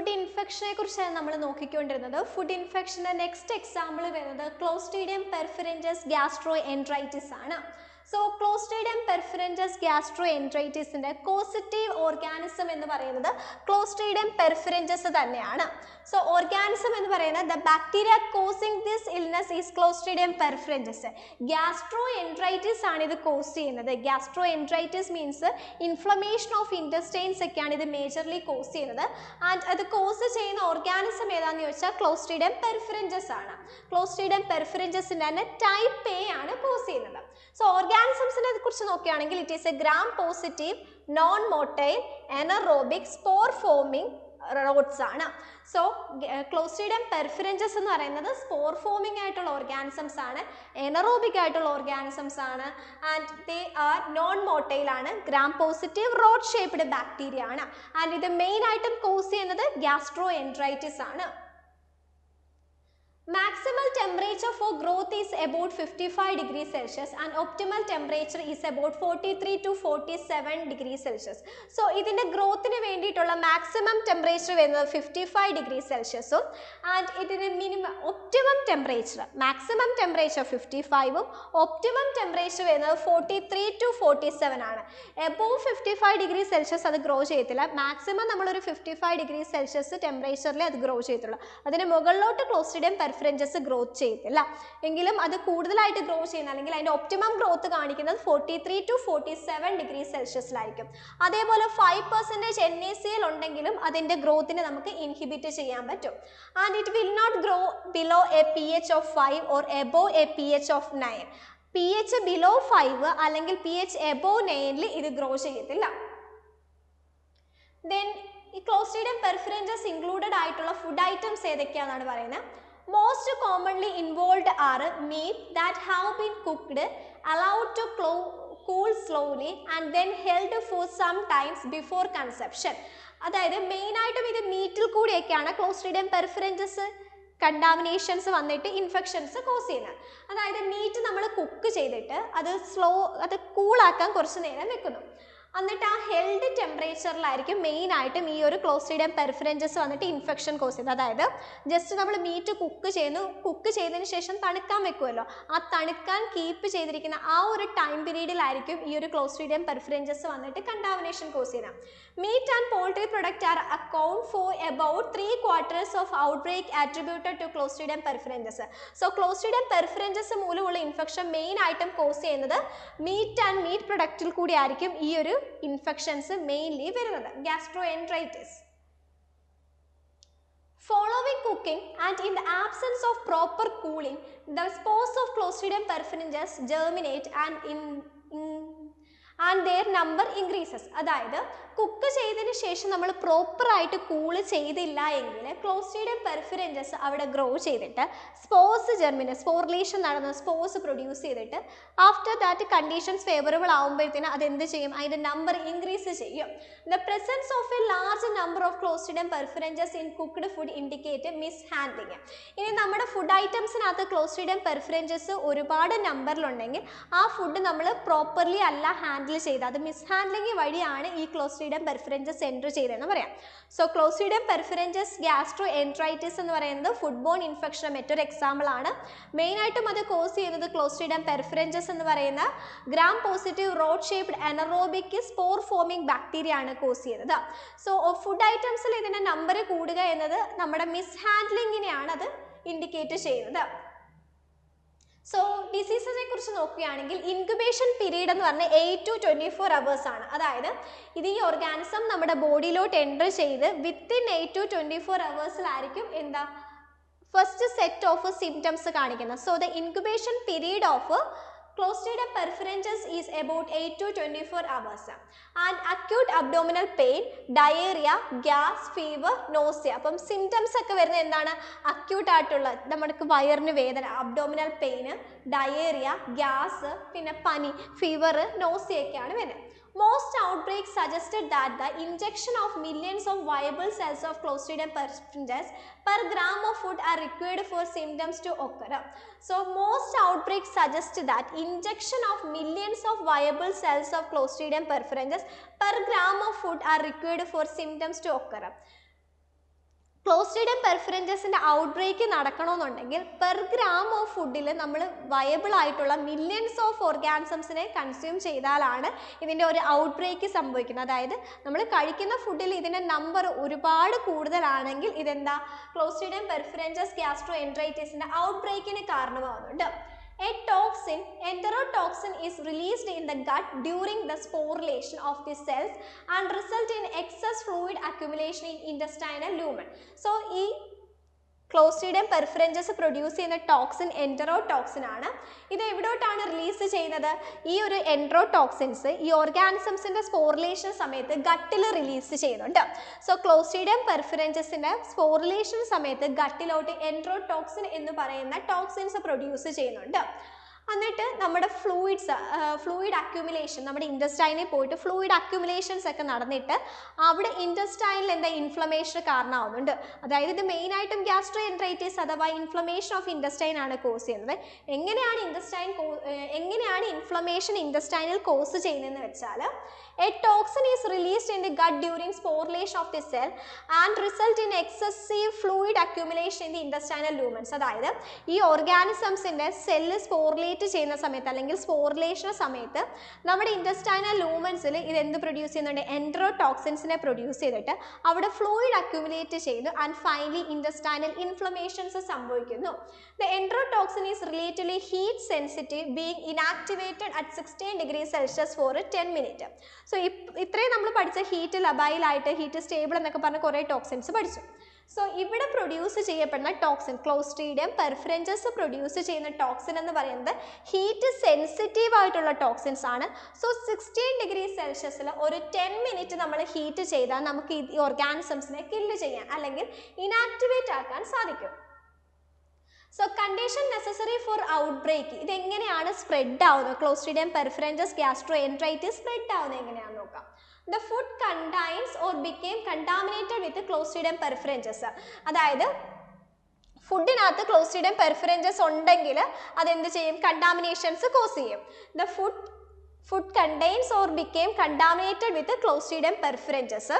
Food ഇൻഫെക്ഷനെ കുറിച്ചാണ് നമ്മൾ നോക്കിക്കൊണ്ടിരുന്നത്. ഫുഡ് ഇൻഫെക്ഷന്റെ നെക്സ്റ്റ് എക്സാമ്പിൾ വരുന്നത് ക്ലോസ്റ്റീഡിയം പെർഫിറന്റസ് ഗ്യാസ്ട്രോ എൻട്രൈറ്റിസ് ആണ്. സോ ക്ലോസ്റ്റീഡിയം പെർഫിറന്റസ് ഗ്യാസ്ട്രോ എൻട്രൈറ്റിസിന്റെ കോസിറ്റീവ് ഓർഗാനിസം എന്ന് പറയുന്നത് ക്ലോസ്റ്റീഡിയം പെർഫിറന്റസ് തന്നെയാണ്. സോ ഓർഗാനിസം എന്ന് പറയുന്നത് the bacteria causing this illness is clostridium perfringens gastroenteritis ആണ് ഇത് കോസ് ചെയ്യുന്നത്. Gastroenteritis means inflammation of intestines ഒക്കെയാണ് ഇത് മേജർലി കോസ് ചെയ്യുന്നത്. ആൻഡ് അത് കോസ് ചെയ്യുന്ന ഓർഗാനിസം ഏതാണെന്ന് ചോദിച്ചാൽ ക്ലോസ്ട്രീഡിയം പെർഫിറന്റസ് ആണ്. ക്ലോസ്ട്രീഡിയം പെർഫിറന്റസിന്റെ തന്നെ ടൈപ്പ് എ ആണ് കോസ് ചെയ്യുന്നത്. സോ ഓർഗാനിസംസിനെ കുറിച്ച് നോക്കുകയാണെങ്കിൽ it is a gram positive non motile anaerobic spore forming rods ആണ് സോ ക്ലോസ്ട്രീഡിയം പെർഫിറഞ്ചസ് എന്ന് പറയുന്നത് സ്പോർ ഫോമിംഗ് ആയിട്ടുള്ള ഓർഗാനിസംസ് ആണ് എനറോബിക് ആയിട്ടുള്ള ഓർഗാനിസംസ് ആണ് and they are non motile ആണ്. Gram positive rod shaped bacteria ആണ്. ആൻഡ് ഇത് മെയിൻ ആയിട്ടും കോസ് ചെയ്യുന്നത് ഗ്യാസ്ട്രോ എൻട്രൈറ്റിസ് ആണ്. Maximal temperature for growth is about 55 degree Celsius and optimal temperature is about 43 to 47 degree Celsius. So ഇതിന്റെ ഗ്രോത്തിന് വേണ്ടിയിട്ടുള്ള maximum temperature വരുന്നത് ഫിഫ്റ്റി ഫൈവ് ഡിഗ്രി സെൽഷ്യസും ആൻഡ് ഇതിന് minimum optimum temperature maximum temperature fifty ഫൈവും optimum temperature വരുന്നത് forty three to forty seven ആണ്. Above fifty five degree celsius അത് ഗ്രോ ചെയ്യത്തില്ല. മാക്സിമം നമ്മളൊരു ഫിഫ്റ്റി ഫൈവ് ഡിഗ്രി സെൽഷ്യസ് ടെമ്പറേച്ചറിൽ അത് ഗ്രോ ചെയ്യത്തുള്ളൂ. അതിന് മുകളിലോട്ട് ക്ലോസ്റ്റിഡിയം പെർഫറന്റസ് ഗ്രോത്ത് ചെയ്യത്തില്ല. എങ്കിലും അത് കൂടുതലായിട്ട് ഗ്രോ ചെയ്യുന്ന അല്ലെങ്കിൽ അതിന്റെ ഒപ്റ്റിമം ഗ്രോത്ത് കാണിക്കുന്നത് forty three to forty seven degree സെൽഷ്യസിലായിരിക്കും അതേപോലെ five percentage N A C L ഉണ്ടെങ്കിലും അതിന്റെ ഗ്രോത്തിനെ നമുക്ക് ഇൻഹിബിറ്റ് ചെയ്യാൻ പറ്റും. And it will not grow below a P H of five or above a P H of nine P H below five അല്ലെങ്കിൽ P H above നയനിൽ ഇത് grow ചെയ്യത്തില്ല. ദെൻ ഈ ക്ലോസ്ട്രീഡിയം പെർഫിറന്റസ് ഇൻക്ലൂഡഡ് ആയിട്ടുള്ള food items ഏതൊക്കെയാണെന്നാണ് പറയുന്നത്? Most commonly involve are meat that have been cooked allowed to claw cool slowly and then held for some times before consumption അതായത് മെയിനായിട്ടും ഇത് മീറ്റിൽ കൂടിയൊക്കെയാണ് ക്ലോസ്ട്രീഡിയം പെർഫറന്റസ് കണ്ടാമിനേഷൻസ് വന്നിട്ട് ഇൻഫെക്ഷൻസ് കോസ് ചെയ്യുന്നത്. അതായത് മീറ്റ് നമ്മൾ കുക്ക് ചെയ്തിട്ട് അത് സ്ലോ അത് കൂളാക്കാൻ കുറച്ച് നേരം വെക്കുന്നു. എന്നിട്ട് ആ ഹെൽഡ് ടെമ്പറേച്ചറിലായിരിക്കും മെയിൻ ആയിട്ടും ഈ ഒരു ക്ലോസ്ട്രീഡിയം പെർഫറൻജസ് വന്നിട്ട് ഇൻഫെക്ഷൻ കോസ് ചെയ്യുന്നത്. അതായത് ജസ്റ്റ് നമ്മൾ മീറ്റ് കുക്ക് ചെയ്യുന്നു. കുക്ക് ചെയ്തതിന് ശേഷം തണുക്കാൻ വെക്കുമല്ലോ ആ തണുക്കാൻ കീപ്പ് ചെയ്തിരിക്കുന്ന ആ ഒരു ടൈം പീരീഡിലായിരിക്കും ഈ ഒരു ക്ലോസ്ട്രീഡിയം പെർഫറൻജസ് വന്നിട്ട് കണ്ടാമിനേഷൻ കോസ് ചെയ്യുന്നത്. Meat and poultry product are account for about three quarters of outbreak attributed to clostridium perfringens so clostridium perfringens മൂലമുള്ള ഇൻഫെക്ഷൻ മെയിൻ ആയിട്ടും കോസ് ചെയ്യുന്നത് മീറ്റ് ആൻഡ് മീറ്റ് പ്രൊഡക്റ്റിൽ കൂടി ആയിരിക്കും ഈ ഒരു ഇൻഫെക്ഷൻസ് മെയിൻലി വരുന്നത് gastroenteritis Following cooking and in the absence of proper cooling, the spores of Clostridium perfringens germinate and in, in and their number increases അതായത് cook ചെയ്തതിന് ശേഷം നമ്മൾ പ്രോപ്പറായിട്ട് കൂൾ ചെയ്തില്ല എങ്കിൽ ക്ലോസ്റ്റീഡിയം പെർഫിറന്റസ് അവിടെ ഗ്രോ ചെയ്തിട്ട് സ്പോസ് ജെർമിന് സ്പോർലേഷൻ നടന്ന സ്പോസ് പ്രൊഡ്യൂസ് ചെയ്തിട്ട് ആഫ്റ്റർ ദാറ്റ് കണ്ടീഷൻസ് ഫേവറബിൾ ആകുമ്പോഴത്തേന് അത് എന്ത് ചെയ്യും? അതിന്റെ നമ്പർ ഇൻക്രീസ് ചെയ്യും. The presence of a large number of clostridium perfringens in cooked food indicate mishandling ഇനി നമ്മുടെ ഫുഡ് ഐറ്റംസിനകത്ത് ക്ലോസ്റ്റീഡിയം പെർഫിറന്റസ് ഒരുപാട് നമ്പറിലുണ്ടെങ്കിൽ ആ ഫുഡ് നമ്മൾ പ്രോപ്പർലി അല്ല ഹാൻഡിൽ ചെയ്ത് അത് മിസ് ഹാൻഡ്ലിങ് വഴിയാണ് ഈ ക്ലോസ്റ്റീഡിയം പെർഫറൻജസ് എന്റർ ചെയ്തതെന്ന് പറയാം. സോ ക്ലോസ്റ്റീഡിയം പെർഫറൻജസ് ഗ്യാസ്ട്രോ എൻട്രൈറ്റിസ് എന്ന് പറയുന്നത് ഫുഡ് ബോൺ ഇൻഫെക്ഷൻ മറ്റൊരു എക്സാമ്പിൾ ആണ്. മെയിനായിട്ടും അത് കോസ് ചെയ്യുന്നത് ക്ലോസ്റ്റീഡിയം പെർഫറൻജസ് എന്ന് പറയുന്ന gram positive rod shaped anaerobic spore forming bacteria ആണ് കോസ് ചെയ്യുന്നത്. സോ ഫുഡ് ഐറ്റംസിൽ ഇതിന്റെ നമ്പർ കൂടുക എന്നത് നമ്മുടെ മിസ് ഹാൻഡ്ലിങ്ങിനെയാണ് അത് ഇൻഡിക്കേറ്റ് ചെയ്യുന്നത്. സോ ഡിസീസസിനെ കുറിച്ച് നോക്കുകയാണെങ്കിൽ ഇൻക്യുബേഷൻ പീരീഡ് എന്ന് പറഞ്ഞാൽ eight to twenty four hours ആണ്. അതായത് ഇത് ഈ ഓർഗാനിസം നമ്മുടെ ബോഡിയിലോട്ട് എന്റർ ചെയ്ത് within eight to twenty four അവേഴ്സിലായിരിക്കും എന്താ? ഫസ്റ്റ് സെറ്റ് ഓഫ് സിംറ്റംസ് കാണിക്കുന്നത്. So the incubation period of Clostridium perfringens is about 8 to 24 hours. And acute abdominal pain, diarrhea, gas, fever, nausea. അപ്പം സിംറ്റംസ് ഒക്കെ വരുന്നത് എന്താണ് acute ആയിട്ടുള്ള നമുക്ക് വയറിന് വേദന അബ്ഡോമിനൽ പെയിന് ഡയേറിയ ഗ്യാസ് പിന്നെ പനി ഫീവർ നോസിയൊക്കെയാണ് വരുന്നത് Most outbreaks suggested that the injection of millions of viable cells of Clostridium perfringens per gram of food are required for symptoms to occur. So, most outbreaks suggest that injection of millions of viable cells of Clostridium perfringens per gram of food are required for symptoms to occur. ക്ലോസ്ട്രീഡിയം പെർഫറന്റസിന്റെ outbreak നടക്കണമെന്നുണ്ടെങ്കിൽ per gram of ഫുഡിൽ നമ്മൾ viable ആയിട്ടുള്ള millions of ഓർഗാനിസംസിനെ consume ചെയ്താലാണ് ഇതിന്റെ ഒരു out break സംഭവിക്കുന്നത്. അതായത് നമ്മൾ കഴിക്കുന്ന ഫുഡിൽ ഇതിന്റെ നമ്പർ ഒരുപാട് കൂടുതലാണെങ്കിൽ ഇതെന്താ? ക്ലോസ്ട്രീഡിയം പെർഫറന്റസ് ഗ്യാസ്ട്രോ എൻട്രൈറ്റിസിന്റെ ഔട്ട് ബ്രേക്കിന് കാരണമാകുന്നുണ്ട് A toxin, enterotoxin, is released in the gut during the sporulation of the cells and result in excess fluid accumulation in intestinal lumen. So, ഈ ക്ലോസ്ട്രീഡിയം പെർഫറൻജസ് പ്രൊഡ്യൂസ് ചെയ്യുന്ന ടോക്സിൻ എന്ററോടോക്സിൻ ആണ്. ഇത് എവിടോട്ടാണ് റിലീസ് ചെയ്യുന്നത്? ഈ ഒരു എൻട്രോ ടോക്സിൻസ് ഈ ഓർഗാനിസംസിന്റെ സ്പോറിലേഷൻ സമയത്ത് ഗട്ടിൽ റിലീസ് ചെയ്യുന്നുണ്ട്. സോ ക്ലോസ്റ്റീഡിയം പെർഫറൻജസിന്റെ സ്പോറിലേഷൻ സമയത്ത് ഗട്ടിലോട്ട് എൻട്രോ ടോക്സിൻ എന്ന് പറയുന്ന ടോക്സിൻസ് പ്രൊഡ്യൂസ് ചെയ്യുന്നുണ്ട്. എന്നിട്ട് നമ്മുടെ ഫ്ലൂയിഡ്സ് ഫ്ലൂയിഡ് അക്യുമുലേഷൻ നമ്മുടെ ഇൻഡസ്റ്റൈനിൽ പോയിട്ട് ഫ്ലൂയിഡ് അക്യുമുലേഷൻസ് ഒക്കെ നടന്നിട്ട് അവിടെ ഇൻഡസ്റ്റൈനിൽ എന്താ ഇൻഫ്ലമേഷൻ കാരണമാവുന്നുണ്ട്. അതായത് ഇത് മെയിനായിട്ടും ഗ്യാസ്ട്രോ എൻട്രൈറ്റീസ് അഥവാ ഇൻഫ്ലമേഷൻ ഓഫ് ഇൻഡസ്റ്റൈൻ ആണ് കോസ് ചെയ്യുന്നത്. എങ്ങനെയാണ് ഇൻഡസ്റ്റൈൻ എങ്ങനെയാണ് ഇൻഫ്ലമേഷൻ ഇൻഡസ്റ്റൈനിൽ കോസ് ചെയ്യുന്നതെന്ന് വെച്ചാൽ a toxin is released in the gut during sporulation of the cell and result in excessive fluid accumulation in the intestinal lumens അതായത് ഈ ഓർഗാനിസംസിന്റെ സെല്ല് സ്പോർലേറ്റ് ചെയ്യുന്ന സമയത്ത് അല്ലെങ്കിൽ സ്പോർലേഷൻ സമയത്ത് നമ്മുടെ ഇൻഡസ്റ്റൈനൽ ലൂമൻസിൽ ഇത് എന്ത് പ്രൊഡ്യൂസ് ചെയ്യുന്നുണ്ട്? എൻട്രോടോക്സിൻസിനെ പ്രൊഡ്യൂസ് ചെയ്തിട്ട് അവിടെ ഫ്ലൂയിഡ് അക്യുമുലേറ്റ് ചെയ്തു ആൻഡ് ഫൈനലി ഇൻഡസ്റ്റൈനൽ ഇൻഫ്ലമേഷൻസ് സംഭവിക്കുന്നു. The enterotoxin is relatively heat sensitive being inactivated at sixteen degree celsius for ten minute so ഇത്രയും നമ്മൾ പഠിച്ച ഹീറ്റ് ലബൈലായിട്ട് ഹീറ്റ് സ്റ്റേബിൾ എന്നൊക്കെ പറഞ്ഞ കുറേ ടോക്സിൻസ് പഠിച്ചു. സോ ഇവിടെ പ്രൊഡ്യൂസ് ചെയ്യപ്പെടുന്ന ടോക്സിൻ ക്ലോസ്ട്രീഡിയം പെർഫറൻജസ് പ്രൊഡ്യൂസ് ചെയ്യുന്ന ടോക്സിൻ എന്ന് പറയുന്നത് ഹീറ്റ് സെൻസിറ്റീവ് ആയിട്ടുള്ള ടോക്സിൻസ് ആണ്. സോ സിക്സ്റ്റീൻ ഡിഗ്രി സെൽഷ്യസിൽ ഒരു ടെൻ മിനിറ്റ് നമ്മൾ ഹീറ്റ് ചെയ്താൽ നമുക്ക് ഈ ഓർഗാനിസംസിനെ കില്ല് ചെയ്യാൻ അല്ലെങ്കിൽ ഇനാക്ടിവേറ്റ് ആക്കാൻ സാധിക്കും. So condition necessary for outbreak ഇതെങ്ങനെയാണ് സ്പ്രെഡ് ആവുന്നത്? Clostridium perfringens gastroenteritis spread ആവുന്നത് എങ്ങനെയാണെന്ന് നോക്കാം. The food contains or became contaminated with clostridium perfringens അതായത് ഫുഡിനകത്ത് ക്ലോസ്റ്റിഡിയം പെർഫറൻജസ് ഉണ്ടെങ്കിൽ അതെന്ത് ചെയ്യും? കണ്ടാമിനേഷൻസ് കോസ് ചെയ്യും. The food food contains or became contaminated with clostridium perfringens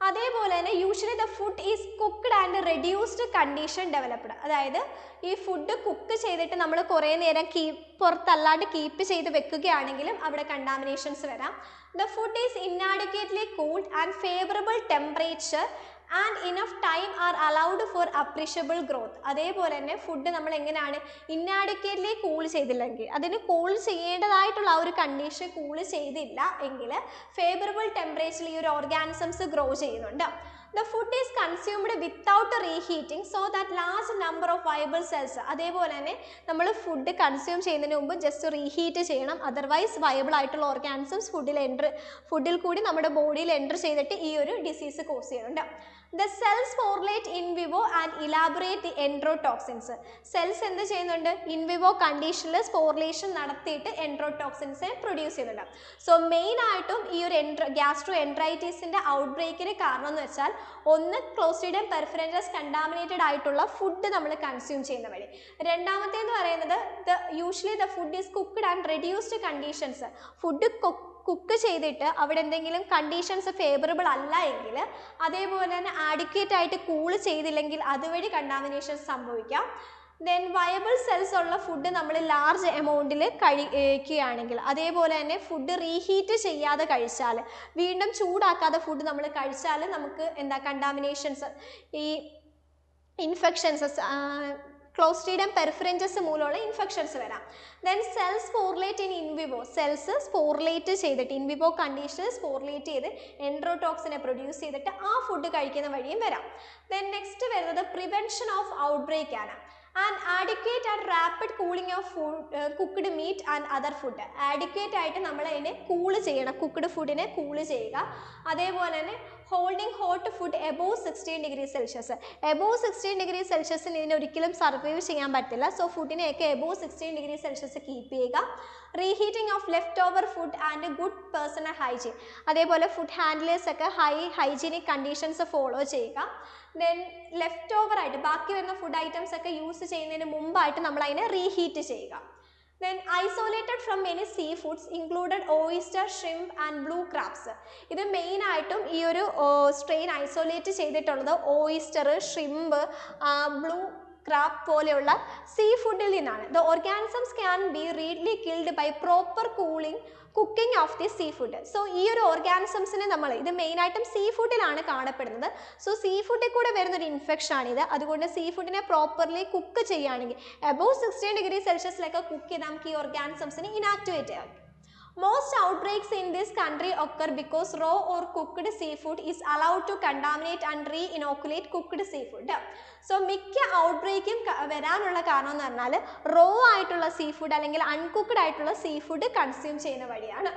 അതേപോലെ തന്നെ usually the food is cooked and reduced condition developed അതായത് ഈ ഫുഡ് കുക്ക് ചെയ്തിട്ട് നമ്മൾ കുറേ നേരം കീ പുറത്തല്ലാണ്ട് കീപ്പ് ചെയ്ത് വെക്കുകയാണെങ്കിലും അവിടെ കണ്ടാമിനേഷൻസ് വരാം. The food is inadequately cooled and favourable temperature and enough time are allowed for appreciable growth അതേപോലെ തന്നെ ഫുഡ് നമ്മൾ എങ്ങനെയാണ് ഇന്നാഡിക്കേറ്റ്ലി കൂൾ ചെയ്തില്ലെങ്കിൽ അതിന് കൂൾ ചെയ്യേണ്ടതായിട്ടുള്ള ആ ഒരു കണ്ടീഷൻ കൂൾ ചെയ്തില്ല എങ്കിൽ ഫേവറബിൾ ടെമ്പറേച്ചറിൽ ഈ ഒരു ഓർഗാനിസംസ് ഗ്രോ ചെയ്യുന്നുണ്ട്. The food is consumed without reheating so that large number of viable cells അതേപോലെ തന്നെ നമ്മൾ ഫുഡ് കൺസ്യൂം ചെയ്യുന്നതിന് മുമ്പ് ജസ്റ്റ് റീഹീറ്റ് ചെയ്യണം. അതർവൈസ് വയബിൾ ആയിട്ടുള്ള ഓർഗാനിസംസ് ഫുഡിൽ എന്റർ ഫുഡിൽ കൂടി നമ്മുടെ ബോഡിയിൽ എന്റർ ചെയ്തിട്ട് ഈ ഒരു ഡിസീസ് കോസ് ചെയ്യുന്നുണ്ട്. The cells sporulate in vivo and elaborate the enterotoxins cells എന്ത് ചെയ്യുന്നുണ്ട്? ഇൻ വിവോ കണ്ടീഷനിൽ സ്പോർലേഷൻ നടത്തിയിട്ട് എൻട്രോടോക്സിൻസിനെ പ്രൊഡ്യൂസ് ചെയ്യുന്നുണ്ട്. സോ മെയിൻ ആയിട്ടും ഈ ഒരു എൻട്രോ ഗ്യാസ്ട്രോ എൻട്രൈറ്റീസിന്റെ ഔട്ട് ബ്രേക്കിന് കാരണം എന്ന് വെച്ചാൽ ഒന്ന് ക്ലോസ്റ്റിഡിയം പെർഫറൻജസ് കണ്ടാമിനേറ്റഡ് ആയിട്ടുള്ള ഫുഡ് നമ്മൾ കൺസ്യൂം ചെയ്യുന്ന വഴി. രണ്ടാമത്തേന്ന് പറയുന്നത് the usually the food is cooked and reduced conditions food cook ചെയ്തിട്ട് അവിടെ എന്തെങ്കിലും കണ്ടീഷൻസ് ഫേവറബിൾ അല്ല എങ്കിൽ അതേപോലെ തന്നെ ആഡിക്വേറ്റ് ആയിട്ട് കൂൾ ചെയ്തില്ലെങ്കിൽ അതുവഴി കണ്ടാമിനേഷൻ സംഭവിക്കാം. ദെൻ വയബിൾ സെൽസ് ഉള്ള ഫുഡ് നമ്മൾ ലാർജ് എമൗണ്ടിൽ കഴിക്കുകയാണെങ്കിൽ അതേപോലെ തന്നെ ഫുഡ് റീഹീറ്റ് ചെയ്യാതെ കഴിച്ചാൽ വീണ്ടും ചൂടാക്കാതെ ഫുഡ് നമ്മൾ കഴിച്ചാൽ നമുക്ക് എന്താ കണ്ടാമിനേഷൻസ് ഈ ഇൻഫെക്ഷൻസ് ക്ലോസ്ട്രീഡിയം പെർഫറൻജസ് മൂലമുള്ള ഇൻഫെക്ഷൻസ് വരാം. Then cells sporulate in in vivo cells sporulate ചെയ്തിട്ട് ഇൻവിവോ കണ്ടീഷനിൽ സ്പോർലേറ്റ് ചെയ്ത് എൻട്രോടോക്സിനെ പ്രൊഡ്യൂസ് ചെയ്തിട്ട് ആ ഫുഡ് കഴിക്കുന്ന വഴിയും വരാം. ദെൻ നെക്സ്റ്റ് വരുന്നത് പ്രിവെൻഷൻ ഓഫ് ഔട്ട്ബ്രേക്ക് ആണ്. And adequate and rapid cooling of food cooked meat and other food adequate ആയിട്ട് നമ്മൾ അതിനെ കൂൾ ചെയ്യണം കുക്ക്ഡ് ഫുഡിനെ കൂൾ ചെയ്യുക. അതേപോലെ തന്നെ holding hot food above sixteen degree celsius above sixteen degree സെൽഷ്യസിൽ ഇതിന് ഒരിക്കലും സർവൈവ് ചെയ്യാൻ പറ്റില്ല. So ഫുഡിനെയൊക്കെ above sixteen degree celsius keep ചെയ്യുക. Reheating of leftover food and good personal hygiene അതേപോലെ ഫുഡ് ഹാൻഡിലേഴ്സ് ഒക്കെ ഹൈ ഹൈജീനിക് കണ്ടീഷൻസ് ഫോളോ ചെയ്യുക. ദെൻ ലെഫ്റ്റ് ഓവർ ആയിട്ട് ബാക്കി വരുന്ന ഫുഡ് ഐറ്റംസ് ഒക്കെ യൂസ് ചെയ്യുന്നതിന് മുമ്പായിട്ട് നമ്മൾ അതിനെ റീഹീറ്റ് ചെയ്യുക. Isolated from many seafoods included oyster shrimp and blue crabs ഇത് മെയിനായിട്ടും ഈ ഒരു സ്ട്രെയിൻ ഐസോലേറ്റ് ചെയ്തിട്ടുള്ളത് ഓയിസ്റ്റർ ഷ്രിംപ് ബ്ലൂ ക്രാബ് പോലെയുള്ള സീ ഫുഡിൽ നിന്നാണ്. The organisms can be readily killed by proper cooling cooking of the seafood so ഈ ഒരു ഓർഗാനിസംസിനെ നമ്മൾ ഇത് മെയിനായിട്ടും സീ ഫുഡിലാണ് കാണപ്പെടുന്നത്. സോ സീ ഫുഡിൽ കൂടെ വരുന്ന ഒരു ഇൻഫെക്ഷൻ ആണിത്. അതുകൊണ്ട് സീ ഫുഡിനെ പ്രോപ്പർലി കുക്ക് ചെയ്യുകയാണെങ്കിൽ അബൌവ് സിക്സ്റ്റീൻ ഡിഗ്രി സെൽഷ്യസിലൊക്കെ കുക്ക് ചെയ്ത് നമുക്ക് ഈ ഓർഗാനിസംസിനെ ഇനാക്ടിവേറ്റ് ചെയ്യാം. Most outbreaks in this country occur because raw or cooked seafood is allowed to contaminate and re-inoculate cooked seafood. So മിക്ക ഔട്ട്ബ്രേക്കും വരാനുള്ള കാരണം എന്ന് പറഞ്ഞാൽ റോ ആയിട്ടുള്ള സീ ഫുഡ് അല്ലെങ്കിൽ അൺകുക്ക്ഡ് ആയിട്ടുള്ള സീ ഫുഡ് കൺസ്യൂം ചെയ്യുന്ന വഴിയാണ്